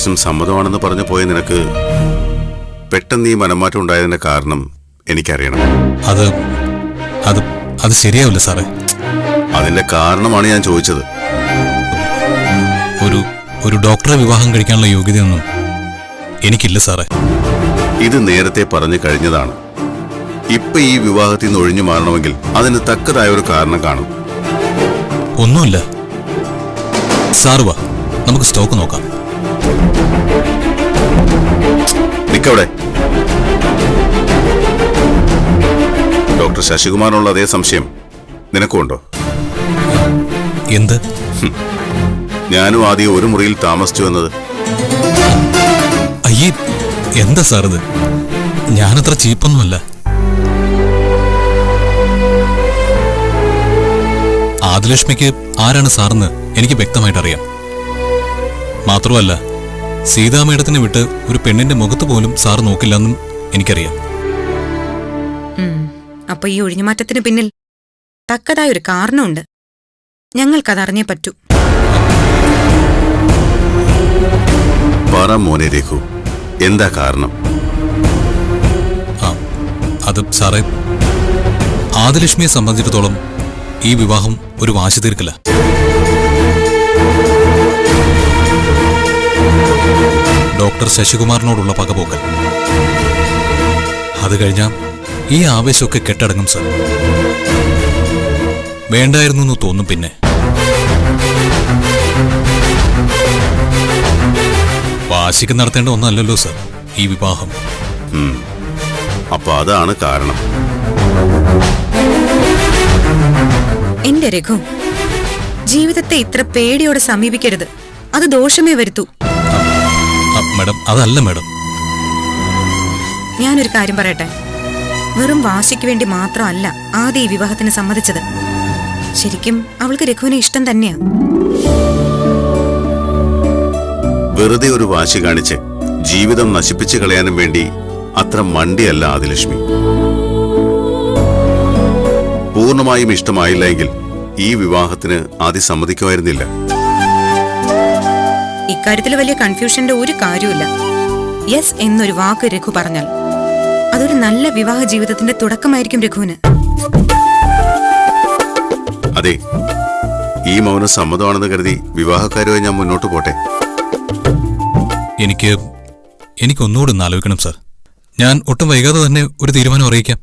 ഉദ്ദേശം സമ്മതമാണെന്ന് പറഞ്ഞു പോയ നിനക്ക് പെട്ടെന്ന് ഈ മനംമാറ്റം ഉണ്ടായതിന്റെ കാരണം എനിക്കറിയണം. അത് അത് അത് ശരിയാവില്ല സാറേ. അതിന്റെ കാരണമാണ് ഞാൻ ചോദിച്ചത്. ഒരു ഒരു ഡോക്ടറെ വിവാഹം കഴിക്കാനുള്ള യോഗ്യതയൊന്നും എനിക്കില്ല സാറേ. ഇത് നേരത്തെ പറഞ്ഞു കഴിഞ്ഞതാണ്. ഇപ്പൊ ഈ വിവാഹത്തിൽ നിന്ന് ഒഴിഞ്ഞു മാറണമെങ്കിൽ അതിന് തക്കതായ ഒരു കാരണം കാണും. ഒന്നുമില്ല. സാറുവാ നമുക്ക് സ്റ്റോക്ക് നോക്കാം. നിക്കവിടെ. ഡോക്ടർ ശശികുമാറിനുള്ള അതേ സംശയം നിനക്കുണ്ടോ എന്ത്? ഞാനും ആദ്യം ഒരു മുറിയിൽ താമസിച്ചു എന്നത്. അയ്യേ എന്താ സാർ ഇത്? ഞാനത്ര ചീപ്പൊന്നുമല്ല. ആദിലക്ഷ്മിക്ക് ആരാണ് സാറെന്ന് എനിക്ക് വ്യക്തമായിട്ട് അറിയാം മാത്രമല്ല സീതാമേഡത്തിനെ വിട്ട് ഒരു പെണ്ണിന്റെ മുഖത്ത് പോലും സാർ നോക്കില്ലെന്നും എനിക്കറിയാം. അപ്പൊ ഈ ഒഴിഞ്ഞുമാറ്റത്തിന് പിന്നിൽ തക്കതായ ഒരു കാരണമുണ്ട്. ഞങ്ങൾക്കതറിഞ്ഞേ പറ്റൂ. പറ മോനെ രഘു എന്താ കാരണം? ആ അത് സാറേ ആദിലക്ഷ്മിയെ സംബന്ധിച്ചിടത്തോളം ഈ വിവാഹം ഒരു വാശി തീർക്കില്ല. ഡോക്ടർ ശശികുമാറിനോടുള്ള പകപോക്കൽ. അത് കഴിഞ്ഞാൽ ഈ ആവേശമൊക്കെ കെട്ടടങ്ങും സർ. വേണ്ടായിരുന്നു എന്ന് തോന്നും പിന്നെ. വാശിക്ക് നടത്തേണ്ട ഒന്നല്ലല്ലോ സർ ഈ വിവാഹം. അപ്പൊ അതാണ് കാരണം. എന്റെ രഘു ജീവിതത്തെ ഇത്ര പേടിയോടെ സമീപിക്കരുത്. അത് ദോഷമേ വരുത്തൂ. മാഡം. അതല്ല മാഡം. ഞാനൊരു കാര്യം പറയട്ടെ? വെറും വാശിക്ക് വേണ്ടി മാത്രമല്ല ആദ്യ ഈ വിവാഹത്തിന് സമ്മതിച്ചത്. ശരിക്കും അവൾക്ക് രഘുവിനെ ഇഷ്ടം തന്നെയാ. വെറുതെ ഒരു വാശി കാണിച്ച് ജീവിതം നശിപ്പിച്ചു കളയാനും വേണ്ടി അത്ര മണ്ടിയല്ല ആദിലക്ഷ്മി. പൂർണമായും ഇഷ്ടമായില്ല എങ്കിൽ ഈ വിവാഹത്തിന് ആദ്യം സമ്മതിക്കുമായിരുന്നില്ല. ഇക്കാര്യത്തിൽ വലിയ കൺഫ്യൂഷന്റെ ഒരു കാര്യമില്ല യെസ് എന്നൊരു വാക്ക് രഘു പറഞ്ഞാൽ. അതൊരു നല്ല വിവാഹ ജീവിതത്തിന്റെ തുടക്കമായിരിക്കും രഘുവിന്. അതെ ഈ മൗനം സമ്മതമാണെന്ന് കരുതി വിവാഹക്കാരുമായി ഞാൻ മുന്നോട്ട് പോട്ടെ. എനിക്ക് എനിക്കൊന്നുകൂടി ഒന്ന് ആലോചിക്കണം സാർ. ഞാൻ ഒട്ടും വൈകാതെ തന്നെ ഒരു തീരുമാനം അറിയിക്കാം.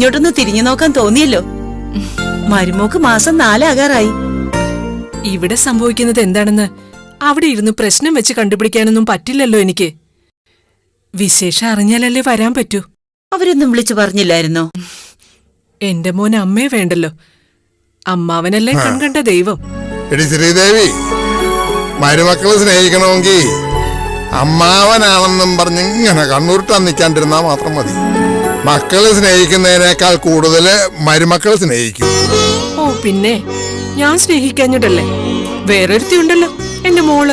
ഇങ്ങോട്ടൊന്ന് തിരിഞ്ഞു നോക്കാൻ തോന്നിയല്ലോ. മരുമോക്ക് മാസം നാലാകാറായി. ഇവിടെ സംഭവിക്കുന്നത് എന്താണെന്ന് അവിടെ ഇരുന്ന് പ്രശ്നം വെച്ച് കണ്ടുപിടിക്കാനൊന്നും പറ്റില്ലല്ലോ എനിക്ക്. വിശേഷം അറിഞ്ഞാലല്ലേ വരാൻ പറ്റൂ. അവരൊന്നും വിളിച്ചു പറഞ്ഞില്ലായിരുന്നോ? എന്റെ മോൻ അമ്മയെ വേണ്ടല്ലോ. അമ്മാവനല്ലേ കൺകണ്ട ദൈവം. എടി ശ്രീദേവി മരുമക്കളെ സ്നേഹിക്കണമെങ്കിൽ അമ്മാവനാണെന്നും പറഞ്ഞ് ഇങ്ങനെ കണ്ണൂരിട്ടാൻ നിൽക്കാണ്ടിരുന്നാ മാത്രം മതി. മക്കളെ സ്നേഹിക്കുന്നതിനേക്കാൾ കൂടുതൽ മരുമക്കളെ സ്നേഹിക്കും. ഓ പിന്നെ ഞാൻ സ്നേഹിക്കാഞ്ഞിട്ടല്ലേ? വേറൊരുത്തി ഉണ്ടല്ലോ എന്റെ മോൾ.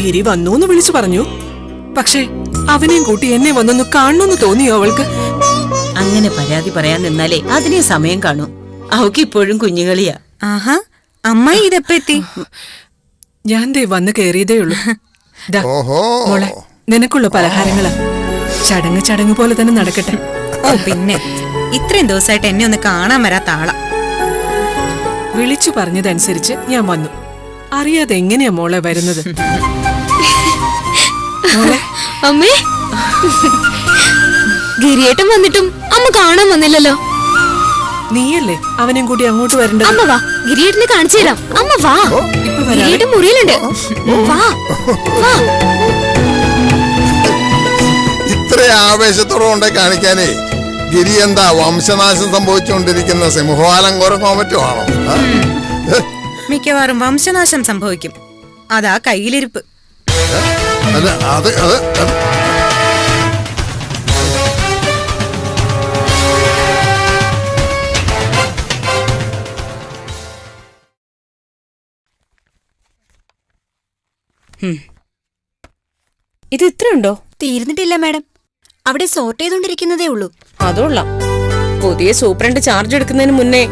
ഗിരി വന്നൂന്ന് വിളിച്ചു പറഞ്ഞു. പക്ഷേ അവനെയും കൂട്ടി എന്നെ വന്നൊന്ന് കാണണമെന്ന് തോന്നിയോ അവൾക്ക്? അങ്ങനെ പരാതി പറയാൻ നിന്നാലേ അതിനെ സമയം കാണൂ. അവക്ക് ഇപ്പോഴും കുഞ്ഞുകളിയാ ആഹാ അമ്മ ഇതെപ്പോ എത്തി? ഞാൻ ദേ വന്ന് കേറിയതേ ഉള്ളൂ. ദാ, ഓഹോ. മോളെ നിനക്കുള്ള പലഹാരങ്ങളാ. ചടങ്ങ് ചടങ്ങ് പോലെ തന്നെ നടക്കട്ടെ. ഓ പിന്നെ. ഇത്രയും ദിവസമായിട്ട് എന്നെ ഒന്ന് കാണാൻ വരാത്ത ആളാ. വിളിച്ചു പറഞ്ഞതനുസരിച്ച് ഞാൻ വന്നു. അറിയാതെ എങ്ങനെയാ മോളെ വരുന്നത്? അമ്മേ? ഗിരിയേട്ടൻ വന്നിട്ടും അമ്മ കാണാൻ വന്നില്ലല്ലോ. നീയല്ലേ അവനും കൂടി അങ്ങോട്ട് വരണ്ടത്? അമ്മ വാ ഗിരിയേട്ടനെ കാണിച്ചു തരാം. അമ്മ വാ. ഗിരിയേട്ടൻ മുറിയിലുണ്ട്. വാ വാ. ഇത്ര ആവേശത്തോടെ കൊണ്ടേ കാണിക്കാനേ ഗിരി എന്താ വംശനാശം സംഭവിച്ചുകൊണ്ടിരിക്കുന്ന സിംഹവാലം കുറയ്ക്കാൻ പറ്റുവാണോ? ആണോ മിക്കവാറും വംശനാശം സംഭവിക്കും. അതാ കയ്യിലിരിപ്പ്. അല്ല അത് അത് അത്. ഇത് ഇത്രയുണ്ടോ? തീർന്നിട്ടില്ല മാഡം. അവിടെ സോർട്ട് ചെയ്തോണ്ടിരിക്കുന്നതേ ഉള്ളൂ. അതുകൊള്ളാം. പുതിയ സൂപ്രണ്ട് ചാർജ് എടുക്കുന്നതിന് മുന്നേ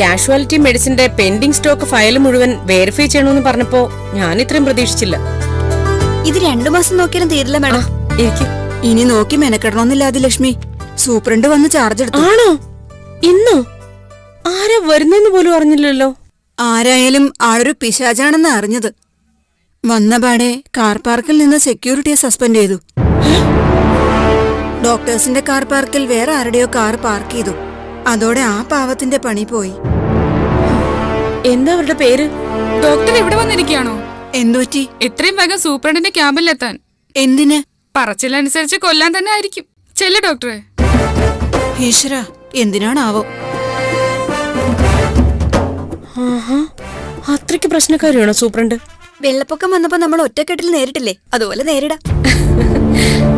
കാഷ്വാലിറ്റി മെഡിസിന്റെ പെൻഡിംഗ് സ്റ്റോക്ക് ഫയൽ മുഴുവൻ വെരിഫൈ ചെയ്യണമെന്ന് പറഞ്ഞപ്പോ ഞാൻ ഇത്രയും പ്രതീക്ഷിച്ചില്ല. ഇത് രണ്ടു മാസം നോക്കിയാലും തീരില്ല മാഡം. എനിക്ക്. ഇനി നോക്കി മെനക്കെടണമെന്നില്ല അത് ലക്ഷ്മി സൂപ്രണ്ട് വന്ന് ചാർജ് എടുത്തു. ആണോ? ഇന്നോ? ആരാ വരുന്നെന്ന് പോലും അറിഞ്ഞില്ലല്ലോ. ആരായാലും ആളൊരു പിശാചാണെന്ന് അറിഞ്ഞത്. വന്നപാടെ കാർ പാർക്കിൽ നിന്ന് സെക്യൂരിറ്റിയെ സസ്പെൻഡ് ചെയ്തു. ഡോക്ടേഴ്സിന്റെ കാർ പാർക്കിൽ വേറെ ആരുടെയോ കാർ പാർക്ക് ചെയ്തു. അതോടെ ആ പാവത്തിന്റെ പണി പോയി. എന്താ അവരുടെ പേര്? ഡോക്ടർ ഇവിടെ വന്നിരിക്കുകയാണോ? എന്തുപറ്റി എത്രയും വേഗം സൂപ്രണ്ടിന്റെ ക്യാമ്പിലെത്താൻ എന്തിന്? പറച്ചിലനുസരിച്ച് കൊല്ലാൻ തന്നെ ആയിരിക്കും. ചെല്ലു ഡോക്ടറെ. ഈശ്വര എന്തിനാണാവോ? അത്രയ്ക്ക് പ്രശ്നക്കാരിയാണോ സൂപ്രണ്ട്? വെള്ളപ്പൊക്കം വന്നപ്പോ നമ്മൾ ഒറ്റക്കെട്ടിൽ നേരിട്ടില്ലേ? അതുപോലെ നേരിടാം.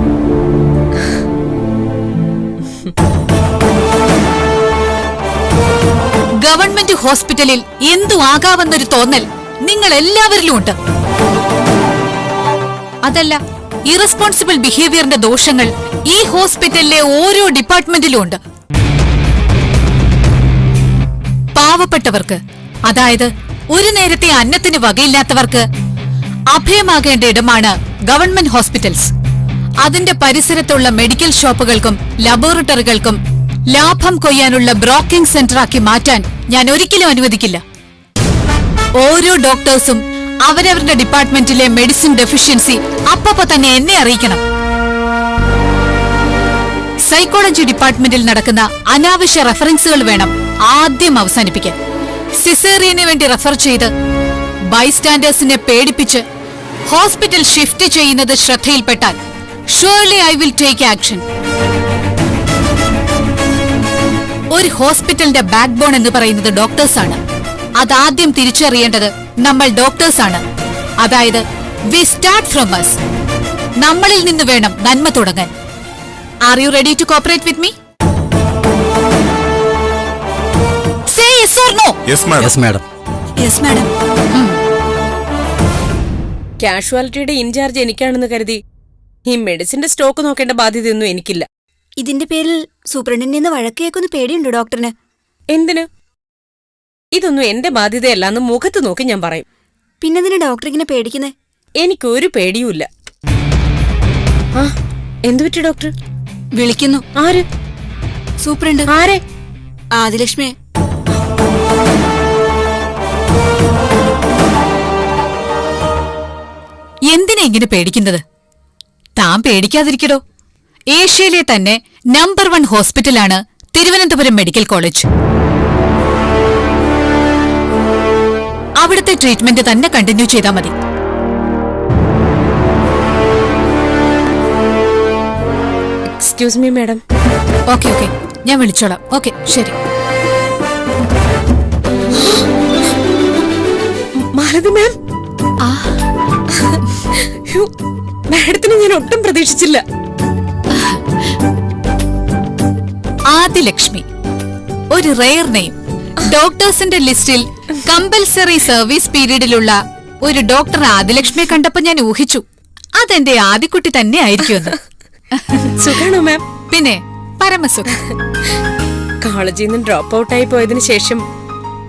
ഗവൺമെന്റ് ഹോസ്പിറ്റലിൽ എന്തു ആകാമെന്നൊരു തോന്നൽ നിങ്ങൾ എല്ലാവരിലും ഉണ്ട് അതല്ല ഇറസ്പോൺസിബിൾ ബിഹേവിയറിന്റെ ദോഷങ്ങൾ ഈ ഹോസ്പിറ്റലിലെ ഓരോ ഡിപ്പാർട്ട്മെന്റിലും ഉണ്ട് പാവപ്പെട്ടവർക്ക് അതായത് ഒരു നേരത്തെ അന്നത്തിന് വകയില്ലാത്തവർക്ക് അഭയമാകേണ്ട ഇടമാണ് ഗവൺമെന്റ് ഹോസ്പിറ്റൽസ്. അതിന്റെ പരിസരത്തുള്ള മെഡിക്കൽ ഷോപ്പുകൾക്കും ലബോറട്ടറികൾക്കും ലാഭം കൊയ്യാനുള്ള ബ്രോക്കിംഗ് സെന്ററാക്കി മാറ്റാൻ ഞാൻ ഒരിക്കലും അനുവദിക്കില്ല. ഓരോ ഡോക്ടേഴ്സും അവരവരുടെ ഡിപ്പാർട്ട്മെന്റിലെ മെഡിസിൻ ഡെഫിഷ്യൻസി അപ്പപ്പോ തന്നെ എന്നെ അറിയിക്കണം. സൈക്കോളജി ഡിപ്പാർട്ട്മെന്റിൽ നടക്കുന്ന അനാവശ്യ റെഫറൻസുകൾ വേണം ആദ്യം അവസാനിപ്പിക്കാൻ. സിസേറിയന് വേണ്ടി റെഫർ ചെയ്ത് ബൈസ്റ്റാൻഡേഴ്സിനെ പേടിപ്പിച്ച് ഹോസ്പിറ്റൽ ഷിഫ്റ്റ് ചെയ്യുന്നത് ശ്രദ്ധയിൽപ്പെട്ടാൽ surely I will take action ഒരു ഹോസ്പിറ്റലിന്റെ ബാക്ക് ബോൺ എന്ന് പറയുന്നത് ഡോക്ടേഴ്സാണ്. ആദ്യം തിരിച്ചറിയേണ്ടത് നമ്മൾ ഡോക്ടേഴ്സാണ്. അതായത് വി സ്റ്റാർട്ട് ഫ്രം അസ് നമ്മളിൽ നിന്ന് വേണം നന്മ തുടങ്ങാൻ. Are you ready to cooperate with me say yes or no yes madam madam yes madam കാഷ്വാലിറ്റിയുടെ in charge എനിക്കാണെന്ന് കരുതി. ഈ മെഡിസിന്റെ സ്റ്റോക്ക് നോക്കേണ്ട ബാധ്യതയൊന്നും എനിക്കില്ല. ഇതിന്റെ പേരിൽ സൂപ്രണ്ടിന്റെ നിന്ന് വഴക്ക് കേൾക്കുന്ന പേടിയുണ്ടോ ഡോക്ടറിന്? എന്തിന്? ഇതൊന്നും എന്റെ ബാധ്യതയല്ലാന്ന് മുഖത്ത് നോക്കി ഞാൻ പറയും. പിന്നെന്തിനാ ഡോക്ടർ ഇങ്ങനെ പേടിക്കുന്നേ? എനിക്കൊരു പേടിയുമില്ല. ആ എന്തു പറ്റി ഡോക്ടർ? വിളിക്കുന്നു. ആര്? സൂപ്രണ്ട്. ആരെ? ആദിലക്ഷ്മി. എന്തിനെ ഇങ്ങനെ പേടിക്കുന്നത്? താൻ പേടിക്കാതിരിക്കടോ. ഏഷ്യയിലെ തന്നെ നമ്പർ വൺ ഹോസ്പിറ്റലാണ് തിരുവനന്തപുരം മെഡിക്കൽ കോളേജ്. അവിടുത്തെ ട്രീറ്റ്മെന്റ് തന്നെ കണ്ടിന്യൂ ചെയ്താൽ മതി. Excuse me madam okay okay. ഞാൻ വിളിച്ചോളാം. ഓക്കെ ശരി. ഞാൻ ഒട്ടും പ്രതീക്ഷിച്ചില്ല. ആദിലക്ഷ്മി ഒരു റെയർ നെയിം ഡോക്ടേഴ്സിന്റെ ലിസ്റ്റിൽ കമ്പൽസറി സർവീസ് പീരീഡിലുള്ള ഒരു ഡോക്ടർ ആദിലക്ഷ്മിയെ കണ്ടപ്പോ ഞാൻ ഊഹിച്ചു. അതെന്റെ ആദിക്കുട്ടി തന്നെ ആയിരിക്കുമെന്ന്. സുഖാണോ മാം പിന്നെ പരമസുഖം. കോളേജിൽ നിന്ന് ഡ്രോപ്പ് ഔട്ട് ആയി പോയതിനു ശേഷം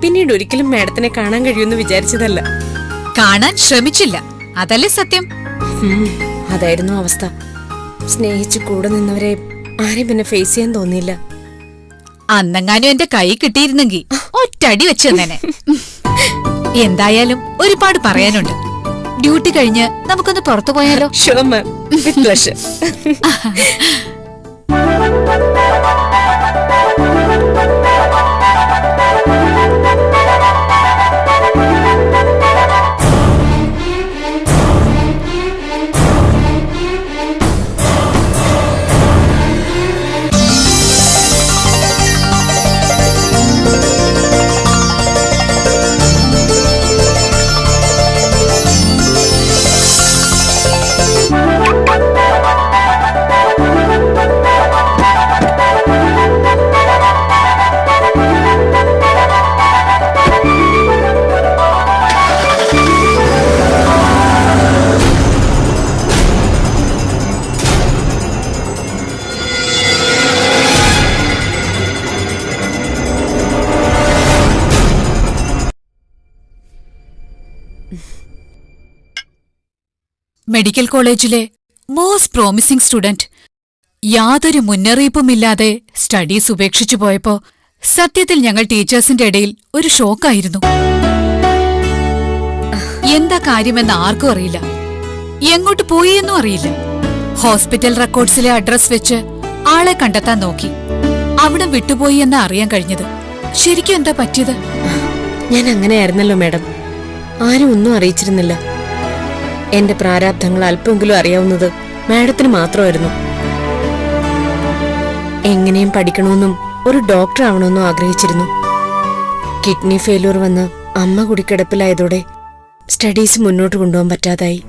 പിന്നീട് ഒരിക്കലും മാഡത്തിനെ കാണാൻ കഴിയുമെന്ന് വിചാരിച്ചതല്ല. കാണാൻ ശ്രമിച്ചില്ല. അതല്ലേ സത്യം? അതായിരുന്നു അവസ്ഥ. സ്നേഹിച്ച് കൂടെ നിന്നവരെ ആരെയും പിന്നെ ഫേസ് ചെയ്യാൻ തോന്നിയില്ല. അന്നെങ്ങാനും എന്റെ കൈ കിട്ടിയിരുന്നെങ്കിൽ ഒറ്റടി വെച്ച് തന്നെ എന്തായാലും ഒരുപാട് പറയാനുണ്ട്. ഡ്യൂട്ടി കഴിഞ്ഞ് നമുക്കൊന്ന് പുറത്തു പോയാലോ? Sure ma'am with pleasure medical കോളേജിലെ മോസ്റ്റ് പ്രോമിസിംഗ് സ്റ്റുഡന്റ് യാതൊരു മുന്നറിയിപ്പുമില്ലാതെ സ്റ്റഡീസ് ഉപേക്ഷിച്ചു പോയപ്പോ സത്യത്തിൽ ഞങ്ങൾ ടീച്ചേഴ്സിന്റെ ഇടയിൽ ഒരു ഷോക്കായിരുന്നു. എന്താ കാര്യമെന്ന് ആർക്കും അറിയില്ല. എങ്ങോട്ട് പോയി എന്നും അറിയില്ല. ഹോസ്പിറ്റൽ റെക്കോർഡ്സിലെ അഡ്രസ് വെച്ച് ആളെ കണ്ടെത്താൻ നോക്കി. അവിടെ വിട്ടുപോയി എന്ന് അറിയാൻ കഴിഞ്ഞത്. ശരിക്കും എന്താ പറ്റിയത്? ഞാൻ അങ്ങനെയായിരുന്നല്ലോ മാഡം. ആരും ഒന്നും അറിയിച്ചിരുന്നില്ല. എന്റെ പ്രാരാബ്ധങ്ങൾ അല്പമെങ്കിലും അറിയാവുന്നത് മാഡത്തിന് മാത്രമായിരുന്നു. എങ്ങനെയും പഠിക്കണമെന്നും ഒരു ഡോക്ടർ ആവണമെന്നും ആഗ്രഹിച്ചിരുന്നു. കിഡ്നി ഫെയിലൂർ വന്ന് അമ്മ കുടിക്കിടപ്പിലായതോടെ സ്റ്റഡീസ് മുന്നോട്ട് കൊണ്ടുപോകാൻ പറ്റാതായി.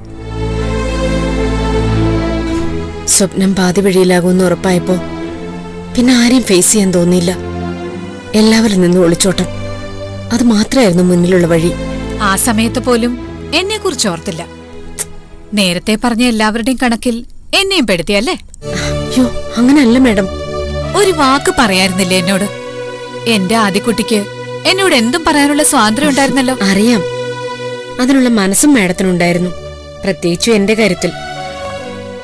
സ്വപ്നം പാതി വഴിയിലാകുമെന്ന് ഉറപ്പായപ്പോ പിന്നെ ആരെയും ഫേസ് ചെയ്യാൻ തോന്നിയില്ല. എല്ലാവരിൽ നിന്ന് ഒളിച്ചോട്ടം. അത് മാത്രമായിരുന്നു മുന്നിലുള്ള വഴി. ആ സമയത്ത് പോലും എന്നെ കുറിച്ച് ഓർത്തില്ല. നേരത്തെ പറഞ്ഞ എല്ലാവരുടെയും കണക്കിൽ എന്നെയും പെടുത്തിയല്ലേ? അയ്യോ അങ്ങനല്ല മാഡം. ഒരു വാക്ക് പറയായിരുന്നില്ലേ എന്നോട്? എന്റെ ആദ്യക്കുട്ടിക്ക് എന്നോട് എന്തും പറയാനുള്ള സ്വാതന്ത്ര്യം ഉണ്ടായിരുന്നല്ലോ? അറിയാം. അതിനുള്ള മനസ്സും മാഡത്തിനുണ്ടായിരുന്നു. പ്രത്യേകിച്ചും എന്റെ കാര്യത്തിൽ.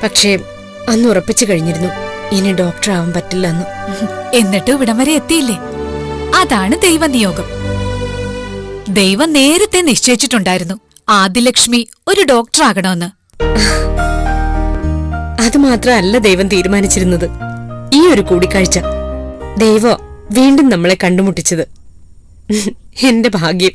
പക്ഷേ അന്ന് ഉറപ്പിച്ചു കഴിഞ്ഞിരുന്നു. ഇനി ഡോക്ടർ ആവാൻ പറ്റില്ല എന്ന് എന്നിട്ട് ഇവിടം വരെ എത്തിയില്ലേ? അതാണ് ദൈവനിയോഗം. ദൈവം നേരത്തെ നിശ്ചയിച്ചിട്ടുണ്ടായിരുന്നു. ആദിലക്ഷ്മി ഒരു ഡോക്ടർ ആകണമെന്ന്. അത് മാത്രമല്ല ദൈവം തീരുമാനിച്ചിരുന്നത്. ഈ ഒരു കൂടിക്കാഴ്ച ദൈവം വീണ്ടും നമ്മളെ കണ്ടുമുട്ടിച്ചത്. എന്റെ ഭാഗ്യം.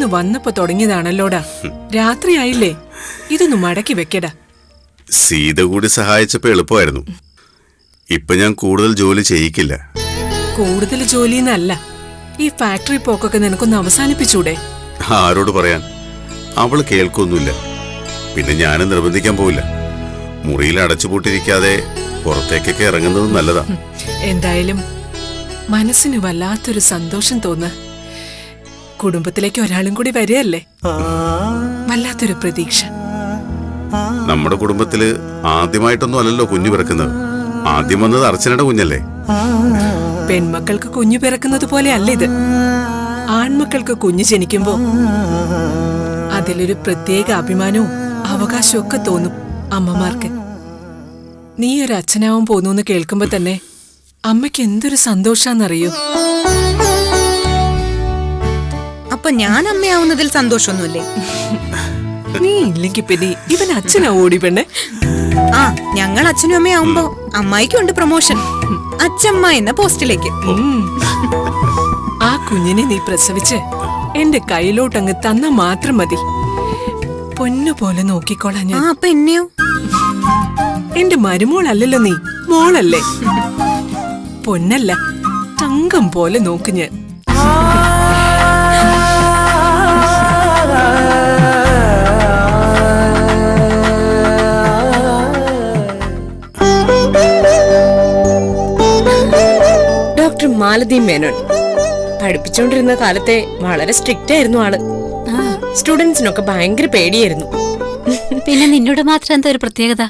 ഫാക്ടറിന്ന് വന്നപ്പോ തുടങ്ങിയതാണല്ലോടാ. രാത്രിയായില്ലേ. ഇതൊന്ന് മടക്കി വെക്കടാ. സീത കൂടി സഹായിച്ചപ്പോ എളുപ്പമായിരുന്നു. ഇപ്പൊ ഞാൻ കൂടുതൽ ജോലി ചെയ്യിക്കില്ല. കൂടുതൽ ജോലിന്നല്ല. ഈ ഫാക്ടറി പോക്കൊക്കെ നിനക്കൊന്ന് അവസാനിപ്പിച്ചൂടെ. ആരോട് പറയാൻ? അവൾ കേൾക്കൊന്നുമില്ല. പിന്നെ ഞാനും നിർബന്ധിക്കാൻ പോവില്ല. മുറിയിൽ അടച്ചുപൂട്ടിരിക്കാതെ പുറത്തേക്കൊക്കെ ഇറങ്ങുന്നത് നല്ലതാ. എന്തായാലും മനസ്സിന് വല്ലാത്തൊരു സന്തോഷം തോന്ന്. കുടുംബത്തിലേക്ക് ഒരാളും കൂടി വരികയല്ലേ? വല്ലാത്തൊരു പ്രതീക്ഷ. നമ്മുടെ കുടുംബത്തിൽ ആദ്യമായിട്ടൊന്നും അല്ലല്ലോ കുഞ്ഞു പിറക്കുന്നത്. ആദ്യം വന്നത് അർച്ചനയുടെ കുഞ്ഞല്ലേ? പെൺമക്കൾക്ക് കുഞ്ഞു പിറക്കുന്നത് പോലെ അല്ല ഇത്. ആൺമക്കൾക്ക് കുഞ്ഞു ജനിക്കുമ്പോ അതിലൊരു പ്രത്യേക അഭിമാനവും അവകാശവും ഒക്കെ തോന്നും അമ്മമാർക്ക്. നീ ഒരു അച്ഛനാവാൻ പോന്നു കേൾക്കുമ്പോ തന്നെ അമ്മയ്ക്ക് എന്തൊരു സന്തോഷാന്നറിയോ? അപ്പൊ ഞാൻ അമ്മയാവുന്നതിൽ സന്തോഷമൊന്നുമില്ലേ? നീ ഇല്ലെങ്കി പിന്നെ ഇവൻ അച്ഛനാ ഓടി പെണ്ണെ? ആ ഞങ്ങൾ അച്ഛനും അമ്മയാവുമ്പോ അമ്മായിക്കുണ്ട് പ്രൊമോഷൻ. അച്ഛമ്മ എന്ന പോസ്റ്റിലേക്ക്. ആ കുഞ്ഞിനെ നീ പ്രസവിച്ച് എന്റെ കയ്യിലോട്ടങ്ങ് തന്ന മാത്രം മതി. പൊന്നു പോലെ നോക്കിക്കോളാ ഞാൻ. അപ്പൊ എന്നെയോ? എന്റെ മരുമോളല്ലല്ലോ നീ മോളല്ലേ? പൊന്നല്ല തങ്കം പോലെ നോക്ക് ഞാൻ. ഡോക്ടർ മാലതി മേനോൻ. പഠിപ്പിച്ചുകൊണ്ടിരുന്ന കാലത്തെ വളരെ സ്ട്രിക്റ്റ് ആയിരുന്നു ആൾ. സ്റ്റുഡൻസിനൊക്കെ ഭയങ്കര പേടിയായിരുന്നു. പിന്നെ നിന്നോട് മാത്രം എന്താ ഒരു പ്രത്യേകത?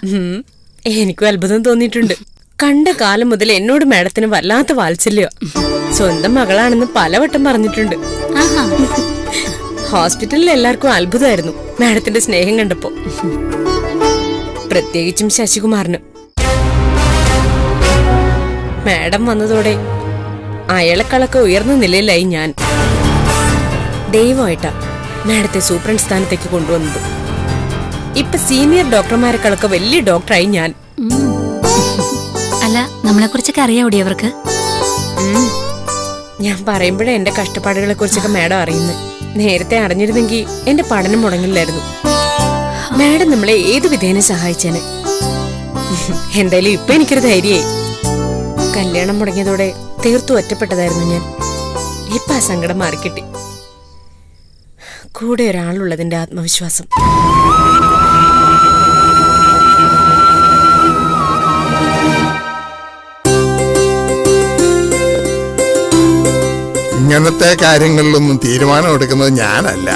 എനിക്കും അത്ഭുതം തോന്നിയിട്ടുണ്ട്. കണ്ട കാലം മുതൽ എന്നോട് മേഡത്തിന് വല്ലാത്ത വാത്സല്യ. സ്വന്തം മകളാണെന്ന് പലവട്ടം പറഞ്ഞിട്ടുണ്ട്. ഹോസ്പിറ്റലിൽ എല്ലാവർക്കും അത്ഭുതമായിരുന്നു മാഡത്തിന്റെ സ്നേഹം കണ്ടപ്പോ. പ്രത്യേകിച്ചും ശശികുമാറിന്. മാഡം വന്നതോടെ അയാളെക്കളൊക്കെ ഉയർന്ന നിലയിലായി ഞാൻ. ദൈവമായിട്ടാ നേരത്തെ സൂപ്രണ്ട് സ്ഥാനത്തേക്ക് കൊണ്ടുവന്നത്. ഇപ്പൊ സീനിയർ ഡോക്ടർമാരെ കളക്ക് വലിയ ഡോക്ടറായി ഞാൻ. അല്ല നമ്മളെ കുറിച്ചൊക്കെ അറിയാവൂടി അവർക്ക്. ഞാൻ പറയുമ്പോഴേ എന്റെ കഷ്ടപ്പാടുകളെ കുറിച്ചൊക്കെ മാഡം അറിയുന്നു. നേരത്തെ അറിഞ്ഞിരുന്നെങ്കിൽ എന്റെ പഠനം മുടങ്ങില്ലായിരുന്നു. മാഡം നമ്മളെ ഏത് വിധേന സഹായിച്ചേനെ? എന്തായാലും ഇപ്പൊ എനിക്കൊരു ധൈര്യമായി. കല്യാണം മുടങ്ങിയതോടെ തീർത്തു ഒറ്റപ്പെട്ടതായിരുന്നു ഞാൻ. ഇപ്പൊ ആ സങ്കടം മാറിക്കിട്ടി. കൂടെ ഒരാളുള്ളതിന്റെ ആത്മവിശ്വാസം. ഇങ്ങനത്തെ കാര്യങ്ങളിലൊന്നും തീരുമാനം എടുക്കുന്നത് ഞാനല്ല.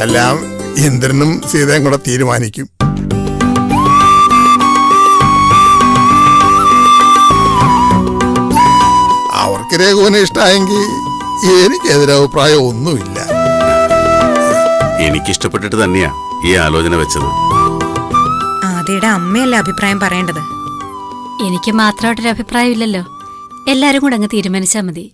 എല്ലാം ഇന്ദ്രനും സീതയും കൂടെ തീരുമാനിക്കും. രഘുവിനെ ഇഷ്ടമായെങ്കിൽ എനിക്കെതിരെ അഭിപ്രായം ഒന്നുമില്ല. എനിക്കിഷ്ടപ്പെട്ടിട്ട് തന്നെയാ ഈ ആലോചന വെച്ചത്. ആദ്യയുടെ അമ്മയല്ലേ അഭിപ്രായം പറയേണ്ടത്? എനിക്ക് മാത്രമായിട്ടൊരു അഭിപ്രായം ഇല്ലല്ലോ എല്ലാരും കൂടെ അങ്ങ് തീരുമാനിച്ചാ മതി.